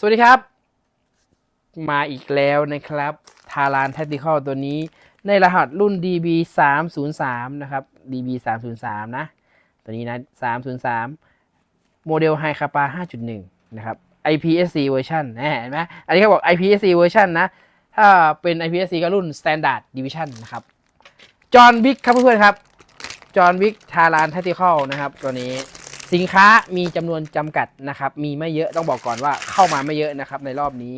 สวัสดีครับ มาอีกแล้วนะครับทาราน Tactical ตัวนี้ในรหัสรุ่น DB 3 0 3นะครับ DB 3 0 3นะ ตัวนี้นะ 303 โมเดล High Kappa 5.1 นะครับ IPSC version แหมเห็นไหมอันนี้เขาบอก IPSC version นะ ถ้าเป็น IPSC ก็รุ่น Standard Division นะครับ จอห์นวิกครับเพื่อนๆครับ จอห์นวิกทาราน Tactical นะครับ ตัวนี้ สินค้ามีจำนวนจำกัดนะครับ มีไม่เยอะต้องบอกก่อนว่าเข้ามาไม่เยอะนะครับในรอบนี้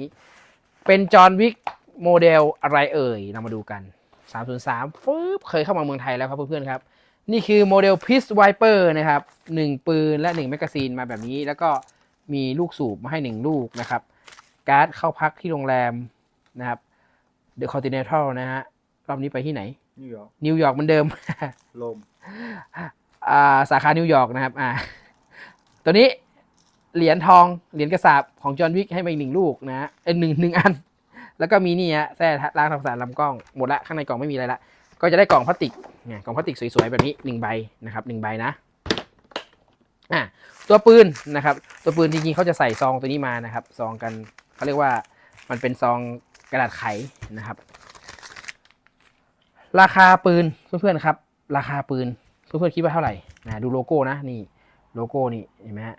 เป็นจอห์นวิกโมเดลอะไรเอ่ยเรามาดูกัน 303ฟืบเคยเข้ามาเมืองไทยแล้วครับเพื่อนๆครับ นี่คือโมเดล p i s t Viper นะครับ 1 ปืนและ 1 แมกกาซีนมาแบบนี้ แล้วก็มีลูกสูบมาให้ 1 ลูกนะครับ การ์ดเข้าพักที่โรงแรมนะครับ The Continental นะฮะรอบนี้ไปที่ไหน นิวยอร์กนิวยอร์กเหมือนเดิมลมอ่าสาขานิวยอร์กนะครับอ่า ตัวนี้เหรียญทองเหรียญกระสาบของจอห์นวิกให้มาอีกหนึ่งลูกนะฮะเอ้ยหนึ่งหนึ่งอัน แล้วก็มีนี่ฮะแท้ล้างทำสะอาดลำกล้องหมดละข้างในกล่องไม่มีอะไรละก็จะได้กล่องพลาสติกเนี่ยกล่องพลาสติกสวยๆแบบนี้หนึ่งใบนะครับหนึ่งใบนะอะตัวปืนนะครับ ตัวปืนจริงๆเขาจะใส่ซองตัวนี้มานะครับซองกันเขาเรียกว่ามันเป็นซองกระดาษไขนะครับ ราคาปืนเพื่อนๆครับ ราคาปืนเพื่อนๆคิดว่าเท่าไหร่นะดูโลโก้นะนี่ โลโก้นี่เห็นไหมฮะ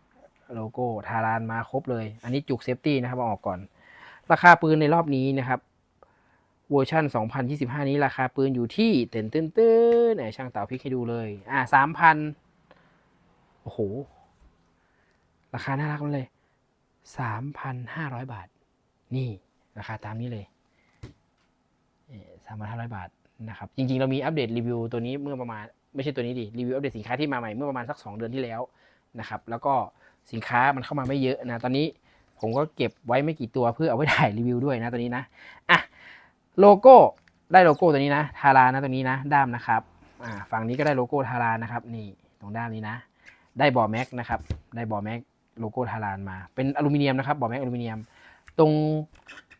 โลโก้ทารานมาครบเลย อันนี้จุกเซฟตี้นะครับเอาออกก่อน ราคาปืนในรอบนี้นะครับเวอร์ชัน2025 นี้ราคาปืนอยู่ที่เต้นตื้นตื้นไหนช่างเต่าพลิกให้ดูเลย อ่าสามพันโอ้โห ราคาน่ารักมากเลยสามพันห้าร้อยบาท นี่ราคาตามนี้เลยสามพันห้าร้อยบาทนะครับ จริงๆ เรามีอัปเดตรีวิวตัวนี้เมื่อประมาณ ไม่ใช่ตัวนี้ดิ รีวิวอัปเดตสินค้าที่มาใหม่เมื่อประมาณสัก 2 เดือนที่แล้ว นะครับ แล้วก็สินค้ามันเข้ามาไม่เยอะนะ ตอนนี้ผมก็เก็บไว้ไม่กี่ตัวเพื่อเอาไว้ถ่ายรีวิวด้วยนะตัวนี้นะ อะโลโก้ได้โลโก้ตัวนี้นะทารานะตัวนี้นะ ด้ามนะครับอ่าฝั่งนี้ก็ได้โลโก้ทารานะครับ นี่ตรงด้านนี้นะ ได้บอแม็กนะครับ ได้บอแม็กโลโก้ทารานมา เป็นอลูมิเนียมนะครับบอแม็กอลูมิเนียม ตรง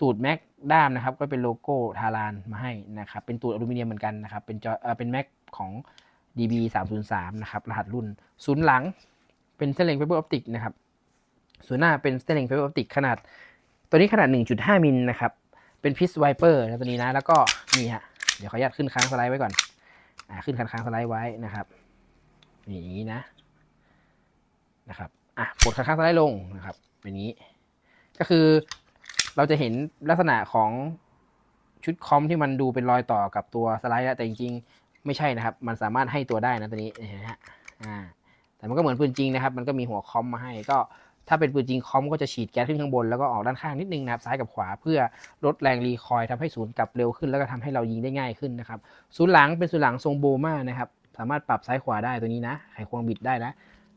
ตูดแม็กด้ามนะครับ ก็เป็นโลโก้ทารานมาให้นะครับ เป็นตูดอลูมิเนียมเหมือนกันนะครับ เป็นจอเออเป็นแม็กของ DB 3 0 3นะครับ รหัสรุ่นศูนย์หลัง เป็นเส้นเล็กไฟเบอร์ออปติกนะครับ ส่วนหน้าเป็นเส้นเล็กไฟเบอร์ออปติกขนาด ตัวนี้ขนาด 1.5 มิลนะครับ เป็นพิสไวเปอร์นะตัวนี้นะ แล้วก็นี่ฮะ เดี๋ยวขออนุญาตขึ้นค้างสไลด์ไว้ก่อนอ่าขึ้นค้างสไลด์ไว้นะครับนี่อย่างนี้นะ นะครับ อะกดค้างสไลด์ลงนะครับ เป็นอย่างนี้ ก็คือเราจะเห็นลักษณะของชุดคอมที่มันดูเป็นรอยต่อกับตัวสไลด์แล้วแต่จริงๆ ไม่ใช่นะครับ มันสามารถให้ตัวได้นะตัวนี้เห็นไหมฮะอ่า แต่มันก็เหมือนปืนจริงนะครับมันก็มีหัวคอมมาให้ก็ถ้าเป็นปืนจริงคอมก็จะฉีดแก๊สขึ้นข้างบนแล้วก็ออกด้านข้างนิดนึงนะครับซ้ายกับขวาเพื่อลดแรงรีคอยล์ทำให้ศูนย์กลับเร็วขึ้น แล้วก็ทำให้เรายิงได้ง่ายขึ้นนะครับศูนย์หลังเป็นศูนย์หลังทรงโบมานะครับสามารถปรับซ้ายขวาได้ตัวนี้นะไขควงบิดได้นะ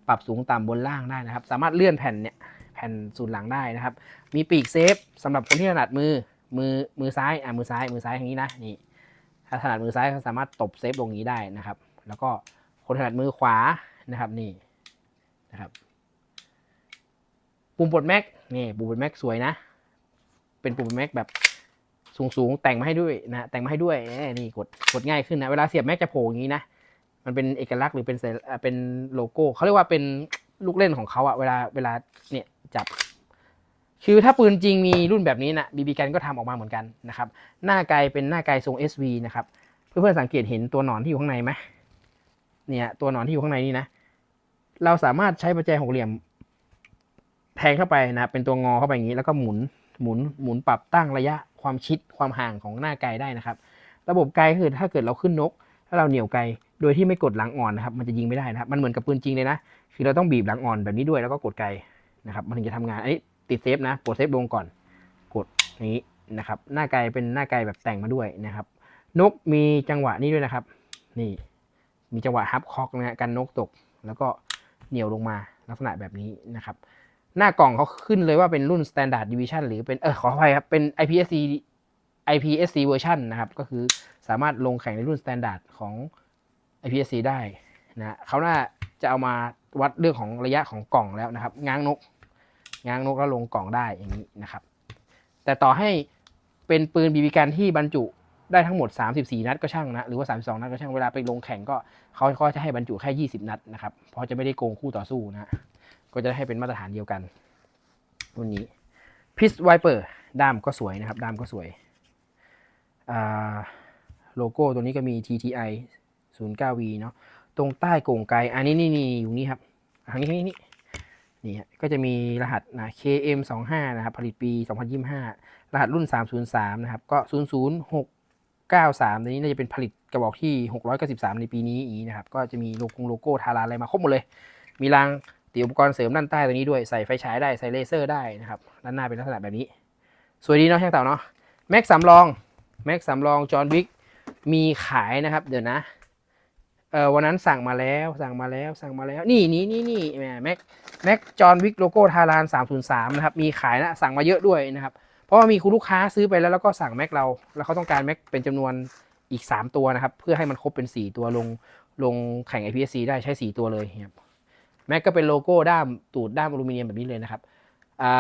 ปรับสูงต่ำบนล่างได้นะครับ สามารถเลื่อนแผ่นเนี่ยแผ่นศูนย์หลังได้นะครับ มีปีกเซฟสำหรับคนที่ถนัดมือมือมือซ้ายอะมือซ้ายมือซ้ายทางนี้นะนี่ถ้าถนัดมือซ้ายก็สามารถตบเซฟลงนี้ได้นะครับ แล้วก็คนถนัดมือขวา นะครับนี่นะครับ ปุ่มปลดแม็กนี่ปุ่มปลดแม็กสวยนะ เป็นปุ่มปลดแม็กแบบสูงๆแต่งมาให้ด้วยนะแต่งมาให้ด้วยนี่กดกดง่ายขึ้นนะเวลาเสียบแม็กจะโผล่อย่างนี้นะมันเป็นเอกลักษณ์หรือเป็นเป็นโลโก้เขาเรียกว่าเป็นลูกเล่นของเขาอะเวลาเวลาเนี่ยจับ คือถ้าปืนจริงมีรุ่นแบบนี้นะบีบีกันก็ทำออกมาเหมือนกันนะครับ หน้าไกลเป็นหน้าไกลทรง SV นะครับ เพื่อนๆสังเกตเห็นตัวหนอนที่อยู่ข้างในไหม เนี่ยตัวหนอนที่อยู่ข้างในนี่นะ เราสามารถใช้ประแจหกเหลี่ยม แทงเข้าไปนะเป็นตัวงอเข้าไปอย่างนี้แล้วก็หมุนหมุนหมุนปรับตั้งระยะความชิดความห่างของหน้าไกลได้นะครับ ระบบไกลคือถ้าเกิดเราขึ้นนก ถ้าเราเหนี่ยวไกลโดยที่ไม่กดหลังอ่อนนะครับ มันจะยิงไม่ได้นะครับ มันเหมือนกับปืนจริงเลยนะคือเราต้องบีบหลังอ่อนแบบนี้ด้วยแล้วก็กดไกลนะครับมันถึงจะทำงานอันนี้ติดเซฟนะกดเซฟลงก่อน กดนี้นะครับ หน้าไกลเป็นหน้าไกลแบบแต่งมาด้วยนะครับ นกมีจังหวะนี้ด้วยนะครับ นี่ มีจังหวะฮับคอกนะฮะกันนกตก แล้วก็เหนียวลงมาลักษณะแบบนี้นะครับหน้ากล่องเขาขึ้นเลยว่าเป็นรุ่น Standard Division หรือเป็นเออขออภัยครับเป็น IPSC IPSC version นะครับ ก็คือสามารถลงแข่งในรุ่น Standard ของ IPSC ได้นะเขาน่าจะเอามาวัดเรื่องของระยะของกล่องแล้วนะครับ ง้างนก ง้างนกแล้วลงกล่องได้อย่างนี้นะครับ แต่ต่อให้เป็นปืนบีบีกันที่บรรจุ ได้ทั้งหมด 34 นัดก็ช่างนะ หรือว่า 32 นัดก็ช่างเวลาไปลงแข่งก็เขาก็จะให้บรรจุแค่ 20 นัดนะครับ เพราะจะไม่ได้โกงคู่ต่อสู้นะก็จะให้เป็นมาตรฐานเดียวกันรุ่นนี้พิสไวเปอร์ด้ามก็สวยนะครับ ด้ามก็สวยโลโก้ตัวนี้ก็มี TTI 09V เนาะตรงใต้โกงไกลอันนี้นี่นอยู่นี่ครับทางนี้นี่นี่นี่ก็จะมีรหัสนะ KM25 นะครับ ผลิตปี 2025 รหัสรุ่น 303 นะครับ ก็ 006 93 นี้น่าจะเป็นผลิตกระบอกที่ 693 ในปีนี้อีนะครับ ก็จะมีโลโก้โลโก้ทาราอะไรมาครบหมดเลย มีรางติดอุปกรณ์เสริมด้านใต้ตัวนี้ด้วย ใส่ไฟฉายได้ ใส่เลเซอร์ได้นะครับ ด้านหน้าเป็นลักษณะแบบนี้ สวยดีเนาะช่างเต่าเนาะ แม็กสำรอง แม็กสำรอง จอห์นวิก มีขายนะครับ เดี๋ยวนะ เออวันนั้นสั่งมาแล้ว สั่งมาแล้ว สั่งมาแล้ว นี่นี่นี่นี่แม็ก แม็กจอห์นวิกโลโก้ทาราน303 นะครับ มีขายนะ สั่งมาเยอะด้วยนะครับ ราะว่ามีคุณลูกค้าซื้อไปแล้วแล้วก็สั่งแม็กเรา แล้วเขาต้องการแม็กเป็นจำนวนอีก 3 ตัวนะครับ เพื่อให้มันครบเป็น 4 ตัวลงลงแข่ง IPSC ได้ใช้ 4 ตัวเลยครับแม็กก็เป็นโลโก้ด้ามตูดด้ามอลูมิเนียมแบบนี้เลยนะครับอ่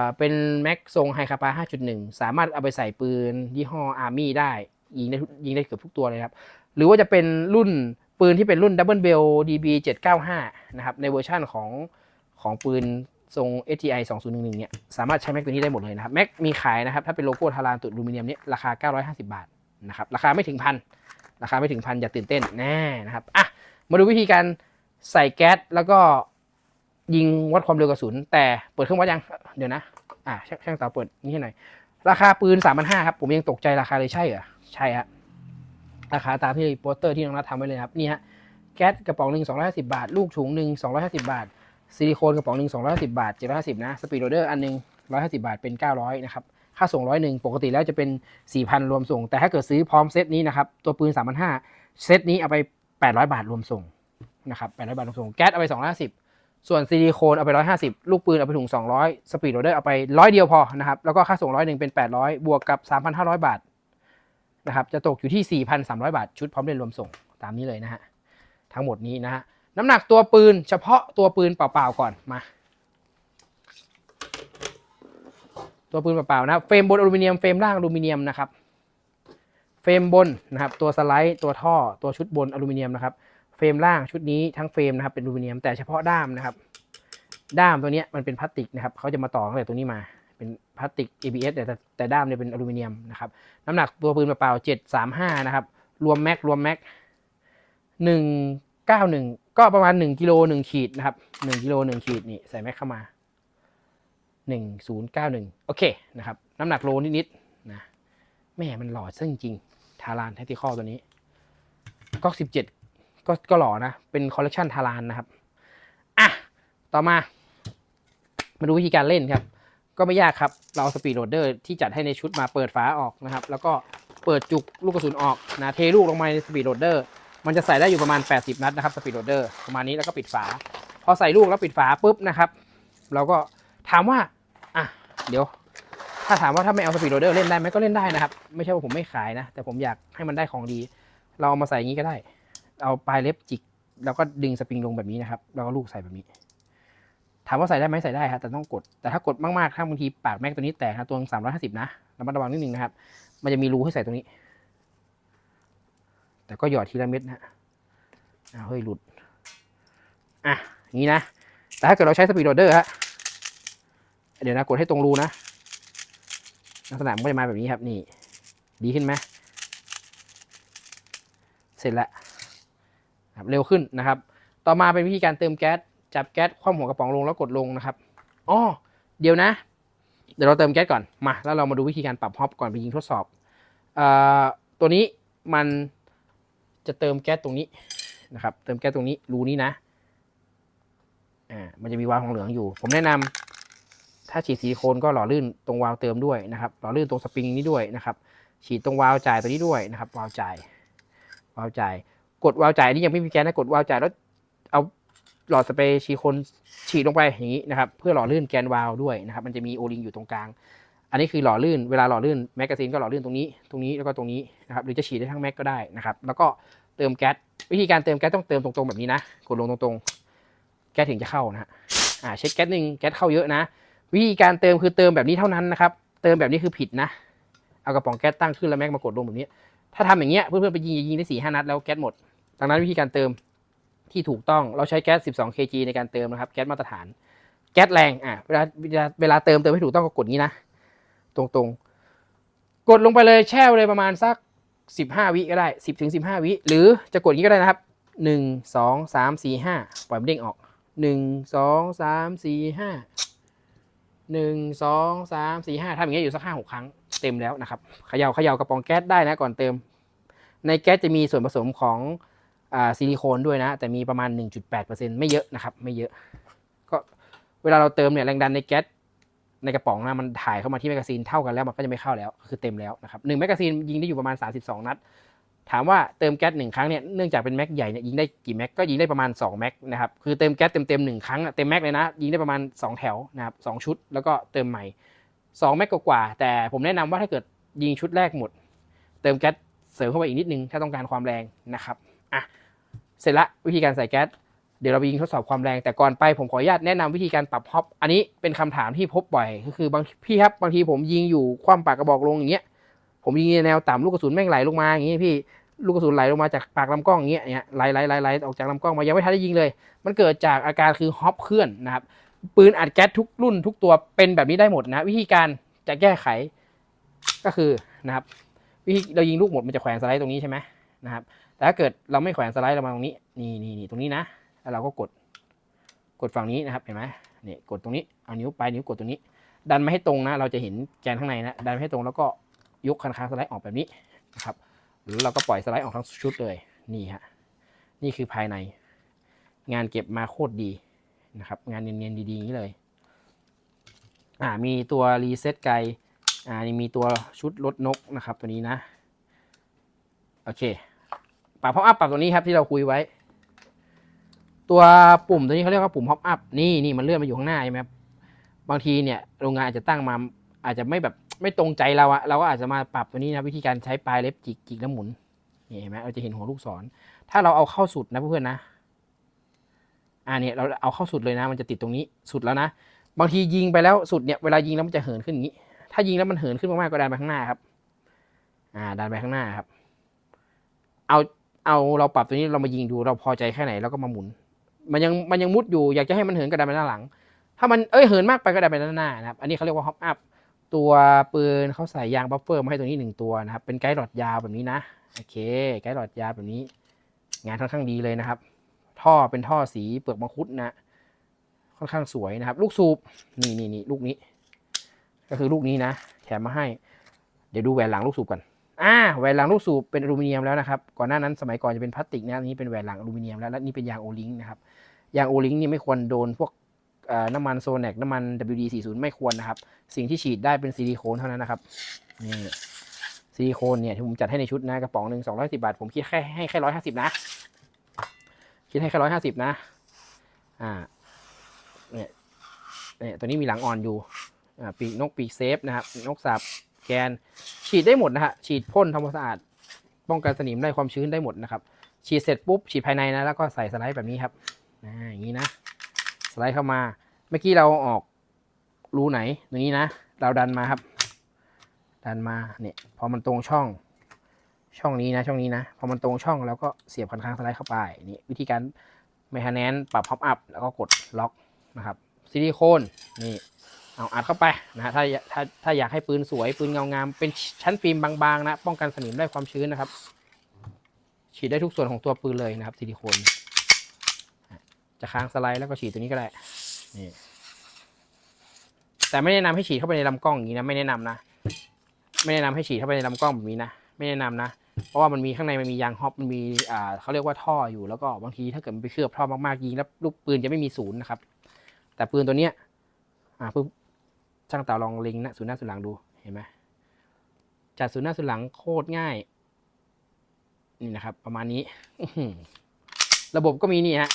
าเป็นแม็กทรงไฮคาปา5.1 สามารถเอาไปใส่ปืน ยี่ห้ออาร์มี่ได้ยิงได้ยิงได้เกือบทุกตัวเลยครับ หรือว่าจะเป็นรุ่นปืนที่เป็นรุ่น Double Bell DB 795นะครับในเวอร์ชั่นของของปืน ทรง STI 2011เนี่ยสามารถใช้แม็กตัวนี้ได้หมดเลยนะครับแม็กมีขายนะครับถ้าเป็นโลโก้ทารานตุดลูมิเนียมเนี่ยราคา 950 บาทนะครับราคาไม่ถึงพันราคาไม่ถึงพันอย่าตื่นเต้นแน่นะครับอะมาดูวิธีการใส่แก๊สแล้วก็ยิงวัดความเร็วกระสุน แต่เปิดเครื่องวัดยังเดี๋ยวนะอะช่างช่างเตาเปิดนี่ให้หน่อยราคาปืน3,500ครับผมยังตกใจราคาเลยใช่เหรอใช่ฮะราคาตามที่โปสเตอร์ที่น้องนัททำไว้เลยครับนี่ฮะแก๊สกระป๋องหนึ่ง250บาท ลูกถุงหนึ่ง250บาท ซิลิโคนกระป๋องหนึ่ง250บาท750นะสปีดโรเดอร์อันหนึง150บาทเป็น900นะครับค่าส่งร้อยหนึ่งปกติแล้วจะเป็น4,000รวมส่ง แต่ถ้าเกิดซื้อพร้อมเซตนี้นะครับตัวปืน3,500เซตนี้เอาไป800บาทรวมส่งนะครับ800บาทรวมส่งแก๊สเอาไป250ส่วนซิลิโคนเอาไป150ลูกปืนเอาไปถุง200สปีดโรเดอร์เอาไปร้อยเดียวพอนะครับแล้วก็ค่าส่งร้อยหนึ่งเป็น800บวกกับ3,500บาทนะครับจะตกอยู่ที่ 4,300 บาท ชุดพร้อมเล่นรวมส่งตามนี้เลยนะฮะ ทั้งหมดนี้นะฮะ น้ำหนักตัวปืนเฉพาะตัวปืนเปล่าๆก่อนมา ตัวปืนเปล่าๆนะเฟรมบนอลูมิเนียมเฟรมล่างอลูมิเนียมนะครับเฟรมบนนะครับตัวสไลด์ตัวท่อตัวชุดบนอลูมิเนียมนะครับเฟรมล่างชุดนี้ทั้งเฟรมนะครับเป็นอลูมิเนียมแต่เฉพาะด้ามนะครับ ด้ามตัวนี้มันเป็นพลาสติกนะครับเขาจะมาต่อตั้งแต่ตรงนี้มาเป็นพลาสติก ABS แต่แต่ด้ามเนี่ยเป็นอลูมิเนียมนะครับน้ำหนักตัวปืนเปล่าๆเจ็ดสามห้านะครับรวมแม็กรวมแม็กห นึ่งเก้าหนึ่งก็ประมาณหนึ่งกิโลหนึ่งขีดนะครับหนึ่งกิโลหนึ่งขีดนี่ใส่แม็กเข้ามาหนึ่งศูนย์เก้าหนึ่งโอเคนะครับ น้ำหนักโลนิดๆนะแม่มันหล่อซะจริงๆทารานแทติคอตัวนี้ก็สิบเจ็ดก็ก็หล่อนะ เป็นคอลเลกชันทารานนะครับ อะ ต่อมา มาดูวิธีการเล่นครับ ก็ไม่ยากครับ เราเอาสปีดโรเดอร์ที่จัดให้ในชุดมาเปิดฝาออกนะครับ แล้วก็เปิดจุกลูกกระสุนออกนะ เทลูกลงมาในสปีดโรเดอร์ มันจะใส่ได้อยู่ประมาณ 80 นัดนะครับสปีดโรเดอร์ประมาณนี้แล้วก็ปิดฝา พอใส่ลูกแล้วปิดฝาปุ๊บนะครับ เราก็ถามว่าอะเดี๋ยว ถ้าถามว่าถ้าไม่เอาสปีดโรเดอร์เล่นได้ไหมก็เล่นได้นะครับ ไม่ใช่ว่าผมไม่ขายนะ แต่ผมอยากให้มันได้ของดี เราเอามาใส่อย่างนี้ก็ได้ เอาปลายเล็บจิก แล้วก็ดึงสปริงลงแบบนี้นะครับแล้วก็ลูกใส่แบบนี้ ถามว่าใส่ได้ไหมใส่ได้ครับแต่ต้องกดแต่ถ้ากดมากๆถ้าบางทีปากแม็กตัวนี้แตกนะตัวสามร้อยห้าสิบนะระมัดระวังนิดนึงนะครับมันจะมีรูให้ใส่ตรงนี้ แต่ก็หยอดทีละเม็ดนะอ้าวเฮ้ยหลุด อะงนี้นะ แต่ถ้าเกิดเราใช้สปีดโรเดอร์ฮะ เดี๋ยวนะกดให้ตรงรูนะ ลักษณะมันก็จะมาแบบนี้ครับนี่ ดีขึ้นไหมเสร็จแล้วเร็วขึ้นนะครับ ต่อมาเป็นวิธีการเติมแก๊ส จับแก๊สคว่ำหัวกระป๋องลงแล้วกดลงนะครับอ๋อเดี๋ยวนะ เดี๋ยวเราเติมแก๊สก่อน มา แล้วเรามาดูวิธีการปรับฮอปก่อนไปยิงทดสอบอ่อตัวนี้มัน จะเติมแก๊สตรงนี้นะครับ เติมแก๊สตรงนี้รูนี้นะ อ่า มันจะมีวาล์วของเหลืองอยู่ ผมแนะนำถ้าฉีดซิลิโคนก็หล่อลื่นตรงวาล์วเติมด้วยนะครับ หล่อลื่นตรงสปริงนี้ด้วยนะครับ ฉีดตรงวาล์วจ่ายตัวนี้ด้วยนะครับ วาล์วจ่าย วาล์วจ่าย กดวาล์วจ่ายนี่ยังไม่มีแก๊สนะ กดวาล์วจ่ายแล้ว เอาหลอดสเปรย์ชีโคนฉีดลงไปอย่างนี้นะครับ เพื่อหล่อลื่นแกนวาล์วด้วยนะครับ มันจะมีโอลิงอยู่ตรงกลาง อันนี้คือหล่อลื่นเวลาหล่อลื่นแมกกาซีนก็หล่อลื่นตรงนี้ ตรงนี้แล้วก็ตรงนี้นะครับหรือจะฉีดได้ทั้งแม็กก็ได้นะครับ แล้วก็เติมแก๊สวิธีการเติมแก๊สต้องเติมตรงๆแบบนี้นะกดลงตรงๆ แก๊สถึงจะเข้านะฮะอ่าเช็คแก๊สหนึ่งแก๊สเข้าเยอะนะ วิธีการเติมคือเติมแบบนี้เท่านั้นนะครับ เติมแบบนี้คือผิดนะ เอากระป๋องแก๊สตั้งขึ้นแล้วแม็กมากดลงแบบนี้ ถ้าทำอย่างเงี้ยเพื่อนๆไปยิงยิงได้สี่ห้านัดแล้วแก๊สหมด ดังนั้นวิธีการเติมที่ถูกต้องเราใช้แก๊ส 12 kg ในการเติมนะครับแก๊สมาตรฐาน แก๊สแรงอ่าเวลาเวลาเติมเติมให้ถูกต้องก็กดงี้นะ ตรงๆ กดลงไปเลยแช่เลยประมาณสักสิบห้าวิก็ได้สิบถึงสิบห้าวิ หรือจะกดงี้ก็ได้นะครับหนึ่งสองสามสี่ห้าปล่อยมันเด้งออกหนึ่งสองสามสี่ห้าหนึ่งสองสามสี่ห้าทำอย่างเงี้ยอยู่สักห้าหกครั้งเต็มแล้วนะครับเขย่าเขย่ากระป๋องแก๊สได้นะก่อนเติม ในแก๊สจะมีส่วนผสมของอ่าซิลิโคนด้วยนะ แต่มีประมาณ 1.8%ไม่เยอะนะครับ ไม่เยอะ ก็เวลาเราเติมเนี่ยแรงดันในแก๊ส ในกระป๋องนะมันถ่ายเข้ามาที่แมกกาซีนเท่ากันแล้วมันก็จะไม่เข้าแล้วคือเต็มแล้วนะครับหนึ่งแมกกาซีนยิงได้อยู่ประมาณ 32 นัด ถามว่าเติมแก๊สหนึ่งครั้งเนี่ยเนื่องจากเป็นแม็กใหญ่เนี่ยยิงได้กี่แม็กก็ยิงได้ประมาณ2แม็กนะครับคือเติมแก๊สเต็มๆหนึ่งครั้งเต็มแม็กเลยนะยิงได้ประมาณ 2 แถวนะครับสองชุด แล้วก็เติมใหม่2แม็กกว่าแต่ผมแนะนำว่าถ้าเกิดยิงชุดแรกหมด เติมแก๊สเสริมเข้าไปอีกนิดนึงถ้าต้องการความแรงนะครับอะเสร็จละวิธีการใส่แก๊ส เดี๋ยวเราไปยิงทดสอบความแรง แต่ก่อนไปผมขออนุญาตแนะนำวิธีการปรับฮอปอันนี้เป็นคำถามที่พบบ่อยก็คือบางพี่ครับบางทีผมยิงอยู่คว่ำปากกระบอกลงอย่างเงี้ยผมยิงในแนวต่ำลูกกระสุนแม่งไหลลงมาอย่างงี้พี่ลูกกระสุนไหลลงมาจากปากลำกล้องอย่างเงี้ยอย่างเงี้ยไหลไหลไหลไหลออกจากลำกล้องมายังไม่ทันได้ยิงเลย มันเกิดจากอาการคือฮอปเคลื่อนนะครับปืนอัดแก๊สทุกรุ่นทุกตัวเป็นแบบนี้ได้หมดนะ วิธีการจะแก้ไขก็คือนะครับวิธีเรายิงลูกหมดมันจะแขวนสไลด์ตรงนี้ใช่ไหมนะครับแต่ถ้าเกิดเราไม่แขวนสไลด์เรามาตรงนี้นี่นี่นี่ตรงนี้นะ แล้วเราก็กดกดฝั่งนี้นะครับเห็นไหมนี่กดตรงนี้เอานิ้วไปลายนิ้วกดตรงนี้ ดันไม่ให้ตรงนะ เราจะเห็นแกนข้างในนะดันไม่ให้ตรงแล้วก็ยกคันค้างสไลด์ออกแบบนี้นะครับหรือเราก็ปล่อยสไลด์ออกทั้งชุดเลยนี่ฮะนี่คือภายใน งานเก็บมาโคตรดีนะครับ งานเนียนๆดีๆอย่างนี้เลยอ่ามีตัวรีเซ็ตไกลอ่านี่มีตัวชุดลดนกนะครับตัวนี้นะ โอเคปรับพออัพปรับตัวนี้ครับที่เราคุยไว้ ตัวปุ่มตัวนี้เขาเรียกว่าปุ่ม pop up นี่นี่มันเลื่อนมาอยู่ข้างหน้าใช่ไหมครับบางทีเนี่ยโรงงานอาจจะตั้งมาอาจจะไม่แบบไม่ตรงใจเราอะเราก็อาจจะมาปรับตัวนี้นะวิธีการใช้ปลายเล็บจิกจิกแล้วหมุนนี่เห็นไหมเราจะเห็นหัวลูกศร ถ้าเราเอาเข้าสุดนะเพื่อนนะอ่าเนี่ยเราเอาเข้าสุดเลยนะ มันจะติดตรงนี้สุดแล้วนะ บางทียิงไปแล้วสุดเนี่ยเวลายิงแล้วมันจะเหินขึ้นอย่างนี้ ถ้ายิงแล้วมันเหินขึ้นมากๆก็ดันไปข้างหน้าครับ อ่า ดันไปข้างหน้าครับ เอาเอาเราปรับตัวนี้เรามายิงดูเราพอใจแค่ไหนเราก็มาหมุน มันยังมันยังมุดอยู่อยากจะให้มันเหินก็ดันไปด้านหลัง ถ้ามันเอ้ยเหินมากไปก็ดันไปด้านหน้านะครับอันนี้เขาเรียกว่าฮอปอัพตัวปืนเขาใส่ยางบัฟเฟอร์มาให้ตรงนี้หนึ่งตัวนะครับ เป็นไกด์หลอดยาวแบบนี้นะโอเค ไกด์หลอดยาวแบบนี้ งานค่อนข้างดีเลยนะครับ ท่อเป็นท่อสีเปลือกมังคุดนะค่อนข้างสวยนะครับ ลูกสูบนี่นี่นี่ลูกนี้ ก็คือลูกนี้นะแถมมาให้ เดี๋ยวดูแหวนหลังลูกสูบกัน อ่าแหวนหลังลูกสูบเป็นอลูมิเนียมแล้วนะครับ ก่อนหน้านั้นสมัยก่อนจะเป็นพลาสติกนะอันนี้เป็นแหวนหลังอลูมิเนียมแล้วและนี่เป็นยางโอลิงนะครับยางโอลิงนี่ไม่ควรโดนพวกน้ำมันโซแนกน้ำมัน WD40 ไม่ควรนะครับ สิ่งที่ฉีดได้เป็นซิลิโคนเท่านั้นนะครับนี่ซิลิโคนเนี่ยที่ผมจัดให้ในชุดนะกระป๋องหนึ่งสองร้อยสิบาท ผมคิดแค่ให้แค่ร้อยห้าสิบนะ คิดให้แค่ร้อยห้าสิบนะ อ่าเนี่ยเนี่ยตัวนี้มีหลังอ่อนอยู่อ่าปีกนกปีกเซฟนะครับนกสับ แกน ฉีดได้หมดนะฮะ ฉีดพ่นทำความสะอาด ป้องกันสนิมได้ความชื้นได้หมดนะครับ ฉีดเสร็จปุ๊บ ฉีดภายในนะ แล้วก็ใส่สไลด์แบบนี้ครับอ่อย่างนี้นะ สไลด์เข้ามา เมื่อกี้เราออกรูไหน ตรงนี้นะ เราดันมาครับ ดันมา เนี่ย พอมันตรงช่อง ช่องนี้นะ ช่องนี้นะ พอมันตรงช่องเราก็เสียบคันค้างสไลด์เข้าไป นี่วิธีการเมคาแนนปรับพับอัพแล้วก็กดล็อกนะครับซิลิโคนนี่ เอาอัดเข้าไปนะฮะถ้าถ้าถ้าอยากให้ปืนสวยปืนเงางามเป็นชั้นฟิล์มบางๆนะ ป้องกันสนิมได้ความชื้นนะครับ ฉีดได้ทุกส่วนของตัวปืนเลยนะครับซิลิโคนจะค้างสไลด์แล้วก็ฉีดตัวนี้ก็ได้นี่แต่ไม่แนะนำให้ฉีดเข้าไปในลำกล้องอย่างนี้นะไม่แนะนำนะ ไม่แนะนำให้ฉีดเข้าไปในลำกล้องแบบนี้นะไม่แนะนำนะ เพราะว่ามันมีข้างในมันมียางฮอปมันมีอ่าเขาเรียกว่าท่ออยู่แล้วก็บางทีถ้าเกิดมันไปเคลือบท่อมากๆยิงแล้วลูกปืนจะไม่มีศูนย์นะครับ แต่ปืนตัวเนี้ยอ่าปุ๊บ ช่างเต่าลองเล็งนะศูนย์หน้าศูนย์หลังดูเห็นไหมจัดศูนย์หน้าศูนย์หลังโคตรง่าย นี่นะครับ ประมาณนี้ระบบก็มีนี่ฮะ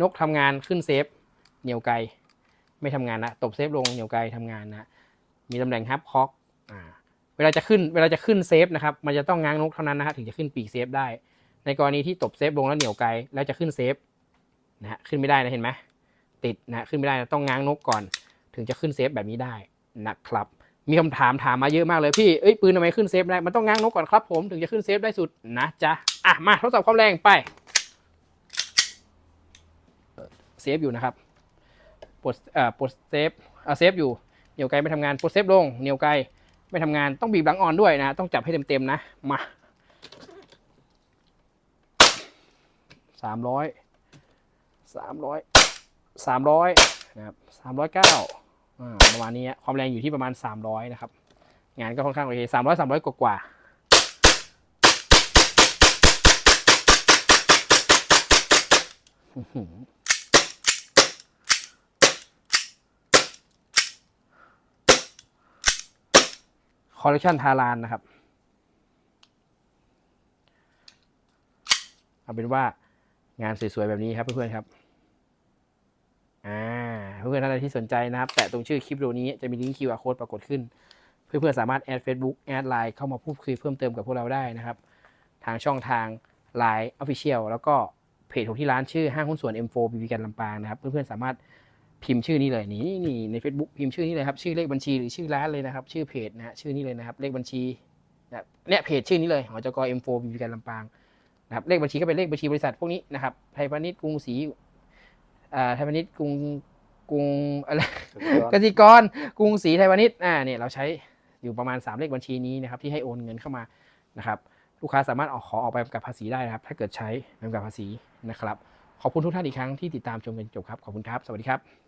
นกทำงานขึ้นเซฟ เหนียวไกล ไม่ทำงานนะตบเซฟลงเหนียวไกลทำงานนะมีตำแหน่งฮับคอกอ่าเวลาจะขึ้นเวลาจะขึ้นเซฟนะครับ มันจะต้องง้างนกเท่านั้นนะฮะถึงจะขึ้นปีกเซฟได้ ในกรณีที่ตบเซฟลงแล้วเหนียวไกลแล้วจะขึ้นเซฟนะฮะขึ้นไม่ได้นะเห็นไหมติดนะขึ้นไม่ได้นะต้องง้างนกก่อน ถึงจะขึ้นเซฟแบบนี้ได้นะครับ มีคำถามถามมาเยอะมากเลยพี่ เอ้ยปืนทำไมขึ้นเซฟได้ มันต้องง้างนกก่อนครับผมถึงจะขึ้นเซฟได้สุดนะจ๊ะ อะมาทดสอบความแรงไป เซฟอยู่นะครับ ปลดเอ่อปลดเซฟอ่าเซฟอยู่ เหนียวไกลไม่ทำงาน ปลดเซฟลง เหนียวไกลไม่ทำงาน ต้องบีบหลังอ่อนด้วยนะ ต้องจับให้เต็มๆนะ มาสามร้อยสามร้อยสามร้อยนะครับสามร้อยเก้า ประมาณนี้ความแรงอยู่ที่ประมาณสามร้อยนะครับ งานก็ค่อนข้างโอเคสามร้อยสากว่าคอลเลคชันทารานนะครับ เอาเป็นว่างานสวยๆแบบนี้ครับเพื่อนๆครับ เพื่อนๆท่านใดที่สนใจนะครับแตะตรงชื่อคลิปวิดีโอนี้จะมีลิงก์ QR code ปรากฏขึ้น เพื่อนๆสามารถแอด Facebook แอดไลน์เข้ามาพูดคุยเพิ่มเติมกับพวกเราได้นะครับ ทางช่องทาง Line Official แล้วก็เพจของที่ร้านชื่อห้างหุ้นส่วน M4 บีบีกันลำปางนะครับ เพื่อนๆสามารถพิมพ์ชื่อนี้เลยนี่นี่ใน Facebook พิมพ์ชื่อนี้เลยครับชื่อเลขบัญชีหรือชื่อร้านเลยนะครับ ชื่อเพจนะฮะชื่อนี้เลยนะครับ เลขบัญชีนะเนี่ยเพจชื่อนี้เลยหอจก M4 บีบีกันลำปางนะครับเลขบัญชีก็เป็นเลขบัญชีบริษัทพวกนี้นะครับไทยพาณิชย์กรุงศรีอ่าไทยพาณิชย์กรุง กรุงอะไรกสิกรกรุงศรีไทยวานิชอ่าเนี่ยเราใช้อยู่ประมาณ 3 เลขบัญชีนี้นะครับที่ให้โอนเงินเข้ามานะครับลูกค้าสามารถออกขอออกใบกำกับภาษีได้นะครับ ถ้าเกิดใช้ใบกำกับภาษีนะครับ ขอบคุณทุกท่านอีกครั้งที่ติดตามชมกันจนจบครับ ขอบคุณครับ สวัสดีครับ